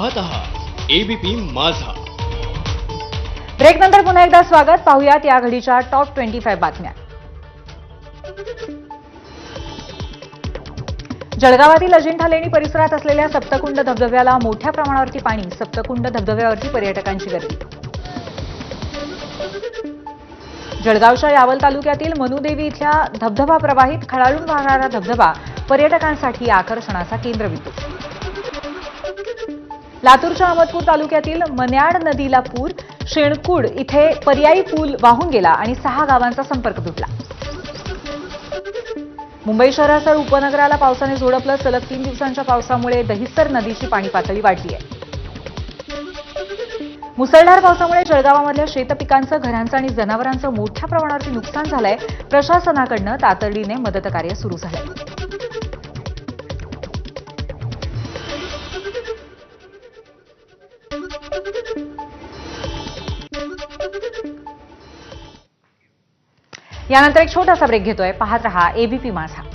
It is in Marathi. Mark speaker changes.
Speaker 1: एबीपी माझा.
Speaker 2: ब्रेक नंतर पुन्हा एकदा स्वागत. पाहुयात या घडीच्या टॉप ट्वेंटी फाईव्ह बातम्या. जळगावातील अजिंठा लेणी परिसरात असलेल्या सप्तकुंड धबधब्याला मोठ्या प्रमाणावरती पाणी सप्तकुंड धबधब्यावरती पर्यटकांची गर्दी. जळगावच्या यावल तालुक्यातील मनुदेवी इथल्या धबधबा प्रवाहित खळाळून वाहणारा धबधबा पर्यटकांसाठी आकर्षणाचा केंद्रबिंदू लातूरच्या अहमदपूर तालुक्यातील मन्याड नदीला पूर शेणकूड इथे पर्यायी पूल वाहून गेला आणि सहा गावांचा संपर्क तुटला. मुंबई शहरासह उपनगराला पावसाने झोडपलं सलग तीन दिवसांच्या पावसामुळे दहिसर नदीची पाणी पातळी वाढली आहे मुसळधार पावसामुळे जळगावामधल्या शेतपिकांचं घरांचं आणि जनावरांचं मोठ्या प्रमाणावरती नुकसान झालंय. प्रशासनाकडनं तातडीने मदतकार्य सुरू झालंय. यानंतर एक छोटासा ब्रेक घेतोय. पाहत रहा एबीपी माझा.